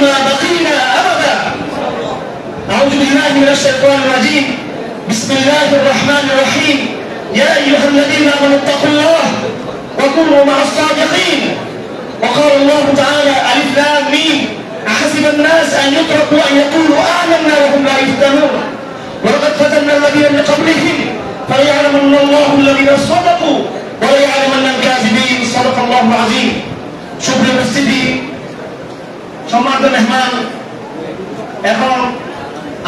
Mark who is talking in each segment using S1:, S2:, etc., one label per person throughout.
S1: ما بقينا أبدا. أعوذ بالله من الشيطان الرجيم. بسم الله الرحمن الرحيم. يا أيها الذين آمنوا اتقوا الله وكونوا مع الصادقين. وقال الله تعالى ألف لام ميم. أحسب الناس أن يتركوا أن يقولوا آمنا وهم لا يفتنون. ولقد فتنا الذين من قبلهم فليعلمن الله الذين صدقوا وليعلمن الكاذبين. صدق الله العظيم. شكرا للسيدي সম্মানিত মেহমান, এখন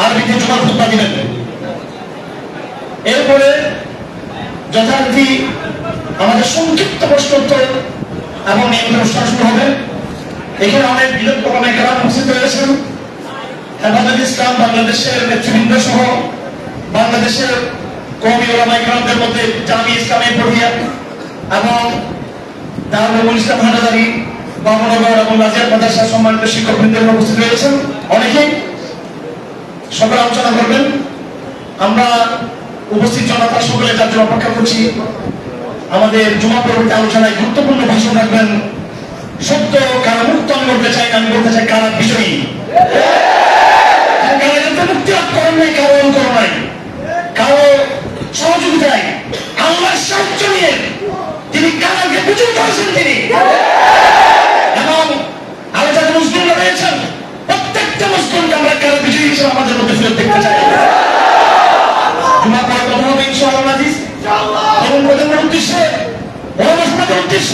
S1: আরবিতে জুমার খুতবা দিবেন এরপরে যথারীতি আমাদের সংক্ষিপ্ত প্রশ্নোত্তর এবং নিয়মিত অনুষ্ঠান শুরু হবে। এখানে অনেক বিরোধ অনেক গ্রাম উপস্থিত রয়েছেন। হেফাজত ইসলাম বাংলাদেশের নেতৃবৃন্দ সহ বাংলাদেশের কবি ওলামাই গ্রামদের মধ্যে জামি ইসলামী পড়িয়া এবং দারুল ইসলাম হাটাদারি গুরুত্বপূর্ণ ভাষণ রাখবেন। সত্য কারা মুক্ত আমি বলতে চাই, আমি বলতে চাই কারা বিজয়ী? মুক্তি লাভ করেন নাই, কারও অনুকরণ নাই? কারও সহযোগিতায় আল্লাহর তিনি কারাকে বিজয়ী করেছেন তিনি।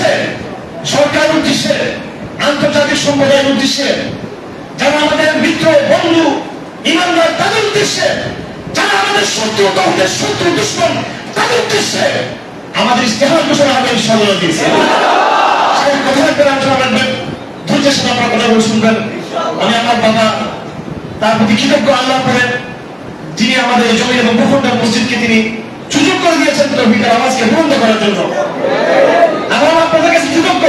S1: উদ্দেশ্যে সরকারের উদ্দেশ্যে, আন্তর্জাতিক সম্প্রদায়ের উদ্দেশ্যে, যারা আমাদের মিত্র, বন্ধু, ইমানদার, তাদের উদ্দেশ্যে, যারা আমাদের শত্রু তহদের শত্রু, দুশ্মন, তাদের উদ্দেশ্যে আমাদের ইস্তেহার ঘোষণা হবে, ইনশাআল্লাহ আজিজ সেই কথা সাথে আপনার শুনবেন। আমি আমার বাবা, তার প্রতি কৃতজ্ঞ আল্লাহ করেন যিনি আমাদের জমি এবং মসজিদকে তিনি সুযোগ করে দিয়েছেন আওয়াজকে করার জন্য। এবং আপনাদের কাছে কৃতজ্ঞ।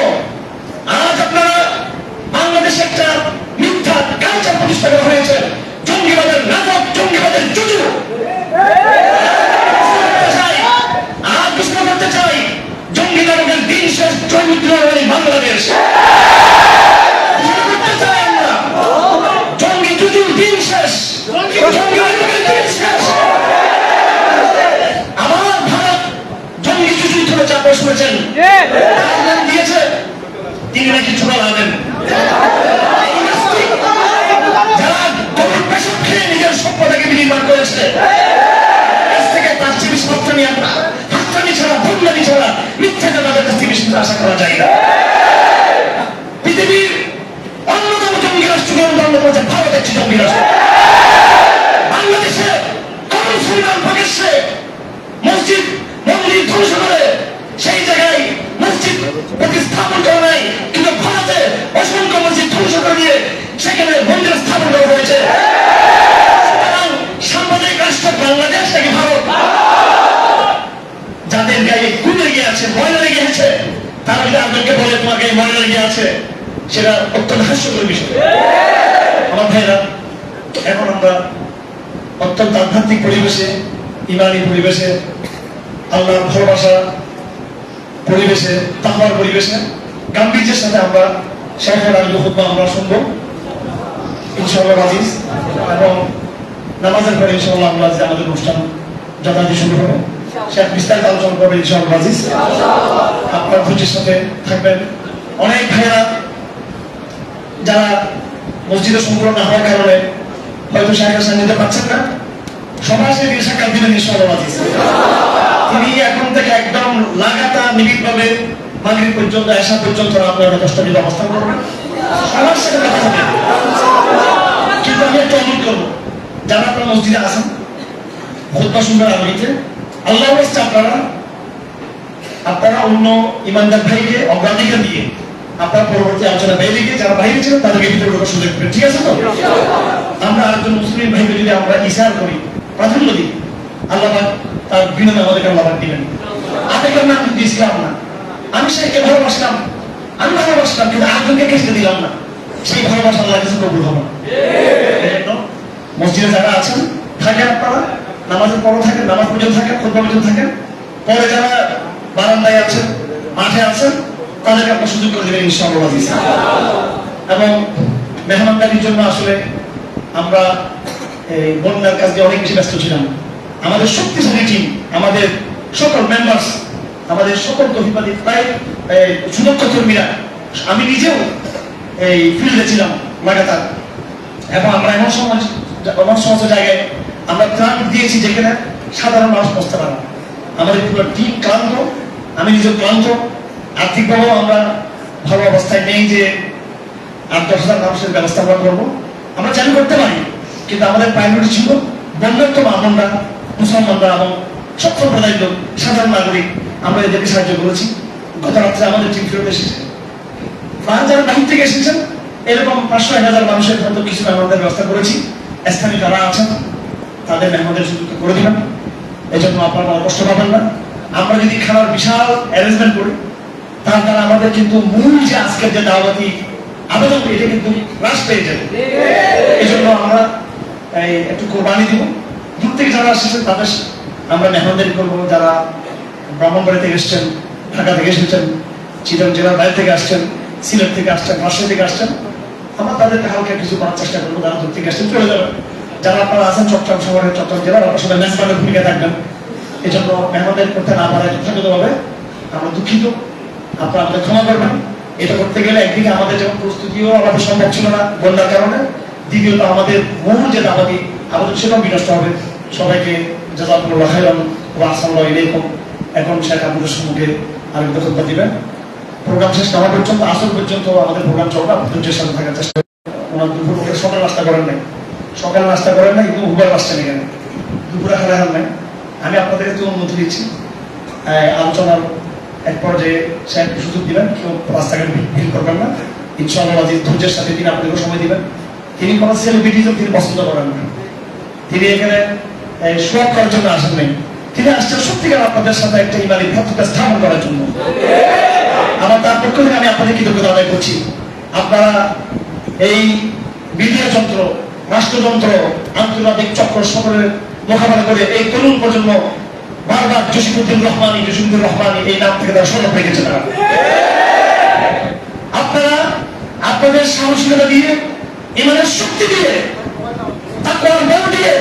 S1: আজ আপনারা বাংলাদেশে একটা মিথ্যা কালচার প্রতিষ্ঠা করা হয়েছে। জঙ্গিবাদের নাটক, জঙ্গিবাদের জুজু। আজ ঘোষণা করতে চাই জঙ্গি দিন শেষ চরিত্র বাংলাদেশ। জঙ্গি জুজুর দিন শেষ। না পৃথিবীর আধ্যাত্মিক পরিবেশে, ইমানি পরিবেশে, আল্লাহর ভালোবাসা পরিবেশে তাহবার পরিবেশে, গাম্ভীর্যের সাথে আমরা শেখের আলী খুদ্া আমরা শুনব। ইনশাআল্লাহ আজিজ এবং নামাজের পরে ইনশাআল্লাহ আমরা যে আমাদের অনুষ্ঠান যথাযথ শুরু হবে শেখ বিস্তারিত আলোচনা করবে ইনশাআল্লাহ আজিজ আপনার ধৈর্যের সাথে থাকবেন। অনেক ভাইয়েরা যারা মসজিদে সম্পূর্ণ না হওয়ার কারণে হয়তো সাহেবের সান্নিধ্যে পাচ্ছেন না। সবাই সে দিয়ে দিবেন ইনশাআল্লাহ তিনি এখন থেকে একদম লাগাতার নিবিড়ভাবে মাগরিব পর্যন্ত আসা পর্যন্ত আপনারা দশটা দিন অবস্থান করবেন। সবার কিন্তু আমি একটা অনুরোধ করব, যারা মসজিদে আসেন আগামীতে আল্লাহ হচ্ছে আপনারা আপনারা অন্য ইমানদার ভাইকে, অগ্রাধিকার দিয়ে আপনারা পরবর্তী আলোচনা বাইরে গিয়ে যারা বাইরে ছিলেন, তাদেরকে ভিতরে ঢোকার সুযোগ ঠিক আছে তো? আমরা আরেকজন মুসলিম ভাইকে যদি আমরা ইশার করি প্রাধান্য দিই আল্লাহ তার বিনোদন আমাদেরকে আল্লাহ দিবেন। আবেগের নাম দিয়েছিলাম না? আমি সেইকে ভালোবাসলাম, আমি ভালোবাসলাম, কিন্তু আরেকজনকে কেসে দিলাম না। সেই ভালোবাসা আল্লাহ কাছে কবুল হবে না। মসজিদে যারা আছেন, থাকেন আপনারা, নামাজের পরও থাকেন, নামাজ পর্যন্ত থাকেন খুদ্া পর্যন্ত থাকেন। পরে যারা বারান্দায় আছেন, মাঠে আছেন, তাদেরকে আপনার সুযোগ করে দেবেন, ইনশাআল্লাহ। এবং মেহমানদারির জন্য আসলে আমরা বন্যার কাজে অনেক বেশি ব্যস্ত ছিলাম। আমাদের শক্তিশালী টিম আমাদের সকল মেম্বার্স আমাদের সকল কর্মীবাদী প্রায় সুদক্ষ কর্মীরা আমি নিজেও এই ফিল্ডে ছিলাম লাগাতার। এবং আমরা এমন সমাজ এমন সমস্ত জায়গায় আমরা ত্রাণ দিয়েছি যেখানে সাধারণ মানুষ বসতে পারে আমাদের পুরো টিম ক্লান্ত, আমি নিজে ক্লান্ত। আর্থিকভাবেও আমরা ভালো অবস্থায় নেই যে আট দশ হাজার মানুষের ব্যবস্থাপনা করব। আমরা চালু করতে পারি। কিন্তু আমাদের প্রায়োরিটি ছিল, বন্যার্থ মামনরা মুসলমানরা এবং সব সম্প্রদায়ের লোক সাধারণ নাগরিক, আমরা এদেরকে সাহায্য করেছি। গত রাত্রে আমাদের টিম ফেরত এসেছে। ফ্রান্স যারা বাহির থেকে এসেছেন, এরকম পাঁচশো, এক হাজার মানুষের হয়তো কিছু মেহমানদের ব্যবস্থা করেছি। স্থানীয় যারা আছেন, তাদের মেহমানদের সুযোগ করে দিলাম। এই জন্য আপনারা কষ্ট পাবেন না। আমরা যদি খাবার বিশাল অ্যারেঞ্জমেন্ট করি, তার দ্বারা আমাদের কিন্তু মূল যে আজকের যে দাওয়াতি আবেদন, এটা কিন্তু হ্রাস পেয়ে যাবে। এই জন্য আমরা একটু কোরবানি দিব। দূর থেকে যারা আসছেন তাদের আমরা মেহমানদারি করব। যারা ব্রাহ্মণবাড়ি থেকে এসছেন, ঢাকা থেকে এসেছেন, চিটং জেলার বাইরে থেকে আসছেন, সিলেট থেকে আসছেন, রাজশাহী থেকে আসছেন, আমরা তাদেরকে হালকা কিছু করার চেষ্টা করব। যারা দূর থেকে আসছেন, চলে যাবেন। যারা আপনারা আছেন, চট্টগ্রাম শহরে চট্টগ্রাম জেলার আপনার মেজবানের ভূমিকা থাকবেন। এই জন্য মেহমানদারি করতে না পারায় যথাযথভাবে আমরা দুঃখিত। আপনারা আমাদের ক্ষমা করবেন। এটা করতে গেলে একদিকে আমাদের যেমন প্রস্তুতিও আমাদের সম্ভব ছিল না বন্যার কারণে দ্বিতীয়ত আমাদের মূল যে দাবাতি আমাদের সেটাও বিনষ্ট হবে। সবাইকে জাজাকুল্লাহ খাইরান ওয়া আহসানুল্লাহ ইলাইকুম এখন শেখ আপনাদের সম্মুখে আরেকটা খোদবা দিবেন। প্রোগ্রাম শেষ না পর্যন্ত আসল পর্যন্ত আমাদের প্রোগ্রাম চলবে। ধৈর্যের সাথে থাকার চেষ্টা ওনার দুপুর সকাল নাস্তা করেন নাই। সকাল নাস্তা করেন নাই, কিন্তু উবার আসছেন এখানে দুপুরে খেলা খান নাই। আমি আপনাদের তো অনুমতি দিচ্ছি। আলোচনার এক পর্যায়ে সে একটু সুযোগ দিবেন। কেউ রাস্তাঘাট ভিড় করবেন না। ইনশাআল্লাহ ধৈর্যের সাথে তিনি আপনাদেরকে সময় দিবেন। তিনি কোনো সেলিব্রিটিজও তিনি পছন্দ করেন না। তিনি এখানে শোক করার জন্য আসেন নাই। তিনি আসছেন সত্যিকার আপনাদের সাথে একটা ইমানি ভ্রাতৃত্ব স্থাপন করার জন্য। আমার তার পক্ষ থেকে আমি আপনাদের কৃতজ্ঞতা আদায় করছি। আপনারা এই মিডিয়া যন্ত্র, রাষ্ট্রযন্ত্র, আন্তর্জাতিক চক্র সকলের মোকাবেলা করে এই তরুণ প্রজন্ম বারবার জসিমুদ্দিন রহমানি জসিমুদ্দিন রহমানি এই নাম থেকে তারা স্মরণ রেখেছে তারা। আপনারা আপনাদের সাহসিকতা দিয়ে ইমানের শক্তি দিয়ে আপনার দিয়ে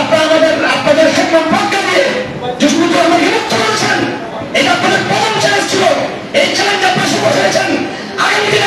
S1: আপনার আমাদের আপনাদের খেদমত বাক্কা দিয়ে জসিমুদ্দিন আমাকে মুক্ত করেছেন। এটা আপনাদের প্রথম চ্যালেঞ্জ ছিল। এই চ্যালেঞ্জ আপনার সফল হয়েছেন। আগামী দিনে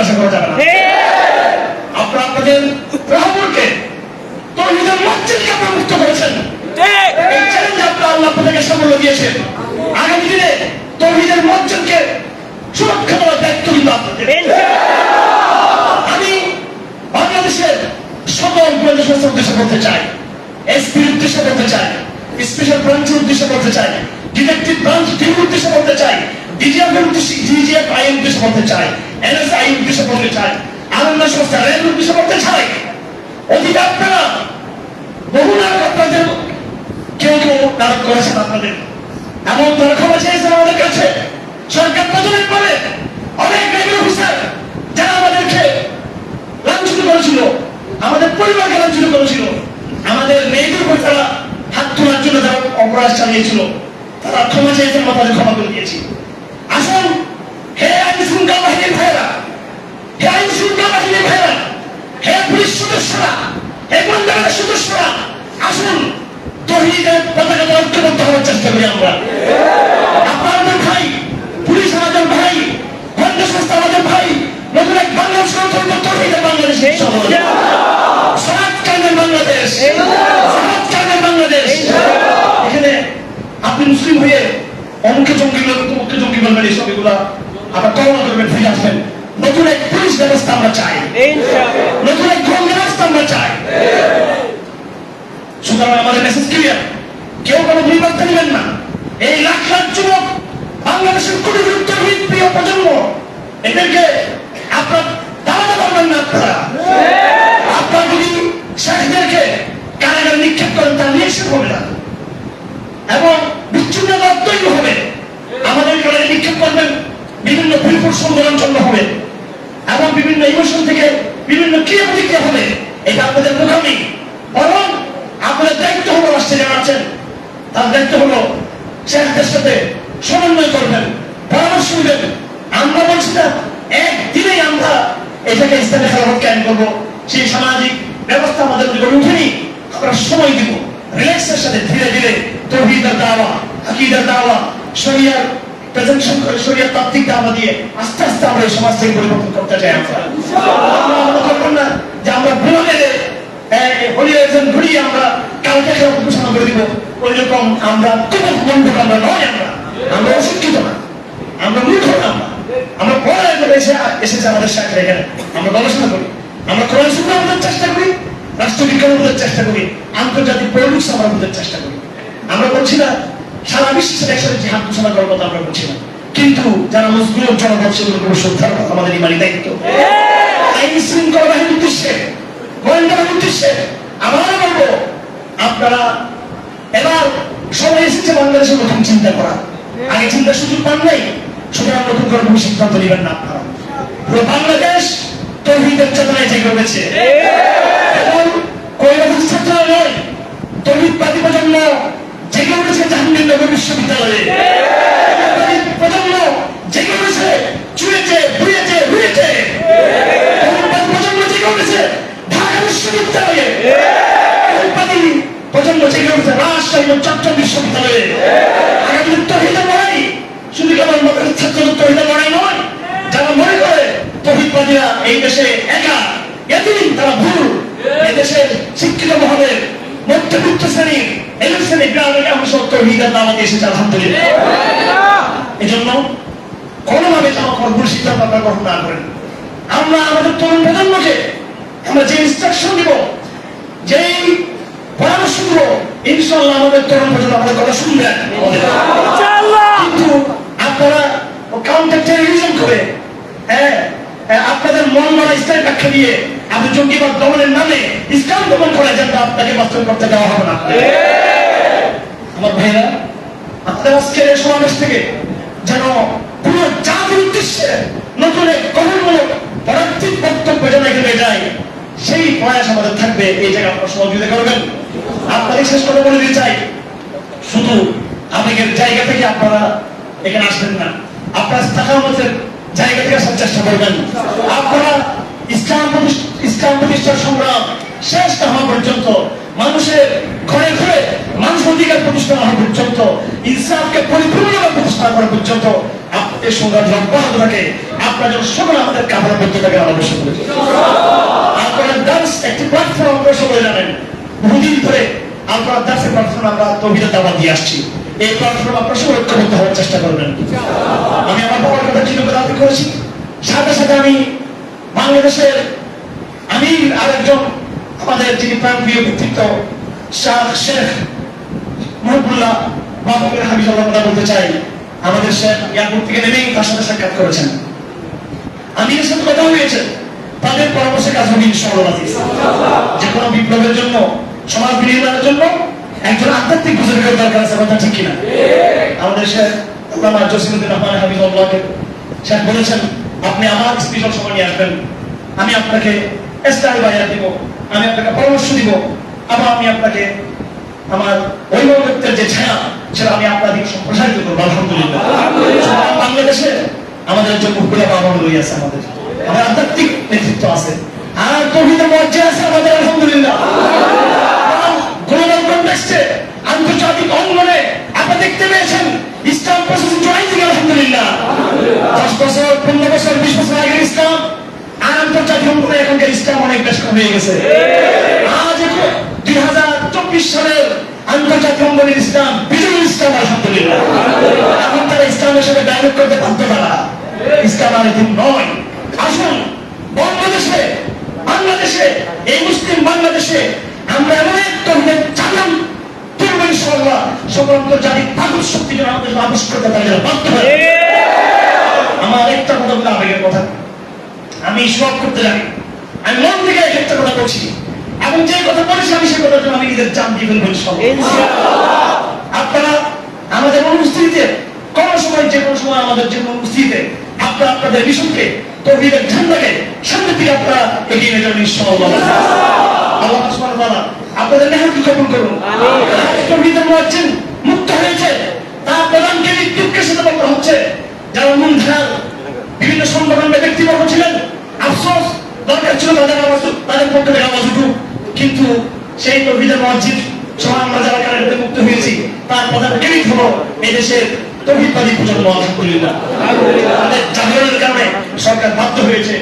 S1: প্রকাশ করা যাবে না। আপনারা আপনাদের রাহবরকে তহিদের মসজিদকে আপনারা মুক্ত করেছেন। এই চ্যালেঞ্জে আপনারা আল্লাহ আপনাদেরকে সাফল্য দিয়েছেন। আগামী দিনে তহিদের মসজিদকে সুরক্ষা দেওয়ার দায়িত্ব কিন্তু আপনাদের। আমি বাংলাদেশের সকল সংস্থার উদ্দেশ্যে বলতে চাই এসপির উদ্দেশ্যে বলতে চাই স্পেশাল ব্রাঞ্চের উদ্দেশ্যে বলতে চাই তারা সরকার প্রচলিত পাবে অনেক রেভিনিউ অফিসার যারা আমাদেরকে লাঞ্ছিত করেছিল, আমাদের পরিবারকে লাঞ্ছিত আমাদের মেয়েদের উপর তারা হাত তোলার জন্য যারা অপরাধ চালিয়েছিল। তারা ক্ষমা চেয়েছেন আমরা তাদের ক্ষমা করে দিয়েছি। আসুন হে আইন শৃঙ্খলা বাহিনীর ভাইয়েরা হে আইন শৃঙ্খলা বাহিনীর ভাইয়েরা হে পুলিশ সদস্যরা হে বন্দরের সদস্যরা আসুন তহিদের পতাকা ঐক্যবদ্ধ হওয়ার চেষ্টা করি আমরা। আপনারা আমাদের ভাই পুলিশ আমাদের ভাই গোয়েন্দা সংস্থা আমাদের ভাই নতুন এক বাংলাদেশ গণতন্ত্র তহিদের বাংলাদেশ সমাজ কায়নের বাংলাদেশ। সমাজ বাংলাদেশ। আপনি মুসলিম হয়ে অমুকে জঙ্গি লোক তমুকে জঙ্গি বলবেন এইসব এগুলা আবার তলনা করবেন ফিরে আসবেন নতুন এক পুলিশ ব্যবস্থা আমরা চাই। নতুন এক গ্রহণ ব্যবস্থা আমরা চাই। সুতরাং আমাদের মেসেজ ক্লিয়ার কেউ কোনো নির্বাচন নেবেন না। এই লাখ লাখ যুবক বাংলাদেশের কোটি কোটি তরুণ প্রিয় প্রজন্ম এদেরকে আপনার দাঁড়াতে পারবেন না আপনারা। আপনার যদি শেখদেরকে কারাগারে নিক্ষেপ করেন তা নিশ্চিত হবে না এবং বিচ্ছিন্নতা তৈরি হবে। আমাদের কারাগারে নিক্ষেপ করবেন, বিভিন্ন বিলপুর সংগ্রাম জন্য হবে এবং বিভিন্ন ইমোশন থেকে বিভিন্ন ক্রিয়া প্রতিক্রিয়া হবে। এটা আপনাদের মুখামি বরং আপনাদের দায়িত্ব হলো রাষ্ট্রে আছেন তার দায়িত্ব হলো শেখদের সাথে সমন্বয় করবেন, পরামর্শ আমরা বলছি না, একদিনেই আমরা এটাকে ইসলামে খেলাফত করব। সেই সামাজিক ব্যবস্থা আমাদের গড়ে উঠেনি, আমরা সময় দিব। রিল্যাক্সের সাথে ধীরে ধীরে তৌহিদের দাওয়া আকিদার দাওয়া শরিয়ার প্রেজেন্টেশন করে শরিয়ার তাত্ত্বিক দাওয়া দিয়ে আস্তে আস্তে আমরা এই সমাজ থেকে পরিবর্তন করতে চাই আমরা। করবেন না যে আমরা ভুলে একজন ঘুরিয়ে আমরা কালকে ঘোষণা করে দিব। ওই রকম আমরা কোনো বন্ধু আমরা নয় আমরা। আমরা অশিক্ষিত না। আমরা মূর্খ না আমরা। আমরা পড়ায় এসে এসেছে আমাদের সাথে এখানে। আমরা গবেষণা করি। আমরা কোরআন শুনে আমাদের চেষ্টা করি। রাষ্ট্রবিজ্ঞান আমাদের চেষ্টা করি? আন্তর্জাতিক পলিটিক্স আমরা আমাদের চেষ্টা করি। আমরা বলছি না, সারা বিশ্বের একসাথে জিহাদ ঘোষণা করার কথা আমরা বলছি না। কিন্তু যারা মজগুল জনগণ, সেগুলোকে শ্রদ্ধার কথা, আমাদের ইমানি দায়িত্ব। আইন শৃঙ্খলা বাহিনীর উদ্দেশ্যে গোয়েন্দা উদ্দেশ্যে আপনারা এবার সময় এসেছে বাংলাদেশের নতুন চিন্তা করা। আগে চিন্তার সুযোগ পান নাই, সুতরাং নতুন করে কোনো সিদ্ধান্ত নেবেন না আপনারা। বাংলাদেশ তৌহিদের চেতনায় জেগে উঠেছে। এবং কৈলাসের ছাত্ররা নয় তৌহিদবাদী প্রজন্ম জেগে উঠেছে জাহাঙ্গীরনগর বিশ্ববিদ্যালয়ে। প্রজন্ম জেগে উঠেছে, চুয়েছে বুয়েছে রুয়েছে। প্রজন্ম জেগে উঠেছে ঢাকা বিশ্ববিদ্যালয়ে। প্রজন্ম জেগে উঠেছে রাজশাহী ও চট্টগ্রাম বিশ্ববিদ্যালয়ে। আগামী তৌহিদের লড়াই শুধু কেবল মতের ছাত্রদের তৌহিদের লড়াই নয়, যারা মনে করে তৌহিদবাদীরা এই দেশে একা, এতদিন তারা ভুল এই দেশের শিক্ষিত মহলের মধ্যবিত্ত শ্রেণির এদের শ্রেণি গ্রামের অংশ তৌহিদের দাওয়াত এসেছে আলহামদুলিল্লাহ। এজন্য কোনোভাবে যেন কোনো ভুল সিদ্ধান্ত আপনারা গ্রহণ না করেন আমরা আমাদের তরুণ প্রজন্মকে আমরা যে ইনস্ট্রাকশন দিব যেই পরামর্শ দিব ইনশাল্লাহ আমাদের তরুণ প্রজন্ম আমাদের কথা শুনবেন কিন্তু আপনারা কাউন্টার টেরোরিজম করে হ্যাঁ আপনাদের মন মারা ইসলামের ব্যাখ্যা দিয়ে আপনি জঙ্গিবাদ দমনের নামে ইসলাম দমন করে যেন আপনাকে বাস্তব করতে দেওয়া হবে না। আমার ভাইরা আপনাদের আজকের এই সমাবেশ থেকে যেন পুরো জাতির উদ্দেশ্যে নতুন এক গঠনমূলক পরার্থিক বক্তব্য যেন এখানে যায়, সেই প্রয়াস আমাদের থাকবে। এই জায়গায় আপনারা সহযোগিতা করবেন। আপনাদের শেষ করে বলে দিতে চাই। শুধু আবেগের জায়গা থেকে আপনারা এখানে আসবেন না। আপনারা স্থাকামতের জায়গা থেকে আসার চেষ্টা করবেন। আপনারা ইসলাম প্রতিষ্ঠ- ইসলাম প্রতিষ্ঠার সংগ্রাম শেষ না হওয়া পর্যন্ত, মানুষের ঘরে ঘরে মানুষ অধিকার প্রতিষ্ঠা হওয়া পর্যন্ত, ইসলামকে পরিপূর্ণভাবে প্রতিষ্ঠা করা পর্যন্ত, আপনাদের সংগ্রাম অব্যাহত থাকে যেন সকলে আমাদের কাপড় থাকে আপনারা ডান্স একটি প্ল্যাটফর্ম সকলে জানেন। বহুদিন ধরে আপনারা ডান্সের প্ল্যাটফর্ম আমরা তহিদের দাবা দিয়ে আসছি। এই প্ল্যাটফর্ম আপনারা ঐক্যবদ্ধ হওয়ার চেষ্টা করবেন। আমি আমার বাবার কথা চিন্তা দাবি করেছি। সাথে সাথে আমি বাংলাদেশের আমি আরেকজন আমাদের যিনি প্রাণপ্রিয় ব্যক্তিত্ব, শাহ শেখ মহবুল্লাহ বাবুকের হাবিজুল্লাহ কথা বলতে চাই। আমাদের শেখ এয়ারপোর্ট থেকে নেমেই তার সাথে সাক্ষাৎ করেছেন। আমি এর সাথে কথা হয়েছে। তাদের পরামর্শে কাজ হবে ইনশাআল্লাহ যে কোনো বিপ্লবের জন্য, সমাজ বিনির্মাণের জন্য একজন আধ্যাত্মিক বুজুর্গের দরকার আছে, কথা ঠিক কিনা? আমাদের শেখ আল্লামা জসিমুদ্দিন রহমান হাবিবুল্লাহকে শেখ বলেছেন, আপনি আমার স্পেশাল সময় নিয়ে আসবেন। আমি আপনাকে এস্টার বাজার দিব, আমি আপনাকে পরামর্শ দিব, আবার আমি আপনাকে আমার অভিভাবকত্বের যে ছায়া, সেটা আমি আপনাদের সম্প্রসারিত করব, আলহামদুলিল্লাহ। বাংলাদেশে আমাদের যে মুখগুলা বাবা রয়ে আছে আমাদের আমাদের আধ্যাত্মিক নেতৃত্ব আছে, আর তহিদের মর্যাদা আছে আমাদের, আলহামদুলিল্লাহ। আন্তর্জাতিক অঙ্গনে আপনারা দেখতে পেয়েছেন, ইসলাম আলহামদুলিল্লাহ। দশ বছর, পনেরো বছর, বিশ বছর ইসলাম আর আন্তর্জাতিক অঙ্গনে এখনকার ইসলাম কমে গেছে। আমরা হয়। কথা আমি সব করতে জানি। আমি বলছি এবং যে কথা বলেছি আমি সেই কথার জন্য আমি নিজের চান দিয়ে ফেলব আপনারা আমাদের অনুপস্থিতিতে কোন সময় যে কোনো সময় আমাদের যে কোনো অনুপস্থিতিতে আপনারা আপনাদের মিশনকে তৌহিদের ঝান্ডাকে সামনে থেকে আপনারা এগিয়ে নিয়ে যাবেন ইনশাআল্লাহ। আল্লাহ সুবহানাহু ওয়া তাআলা আপনাদের মেহনত কবুল করুন। তৌহিদের মুয়াজ্জিন মুক্ত হয়েছে। তা প্রধানকে মৃত্যুকে সাথে বলতে হচ্ছে যারা মূলধারার বিভিন্ন সংগঠন বা ব্যক্তিবর্গ ছিলেন আফসোস দরকার ছিল তাদের আওয়াজ তাদের পক্ষে থেকে আওয়াজ উঠুক কিন্তু সেই তৌহিদের মসজিদ সহ মুক্ত হয়েছি, তার প্রধান হলো এই দেশের তৌহিদবাদী প্রজন্ম আলহামদুলিল্লাহ। জাগরণের কারণে সরকার বাধ্য হয়েছে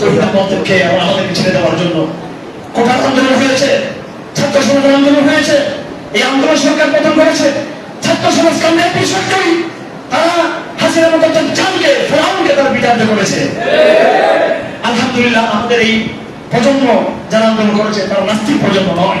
S1: তৌহিদের মতকে আমাদেরকে ছেড়ে দেওয়ার জন্য। কোটার আন্দোলন হয়েছে, ছাত্র সমাজের আন্দোলন হয়েছে, এই আন্দোলন সরকার প্রথম করেছে। ছাত্র সমাজ কামে সরকারি, তারা হাসিনার মতো চাঁদকে ফেরাউনকে তারা বিতাড়িত করেছে। আলহামদুলিল্লাহ আমাদের এই প্রজন্ম যারা আন্দোলন করেছে তারা নাস্তিক প্রজন্ম নয়।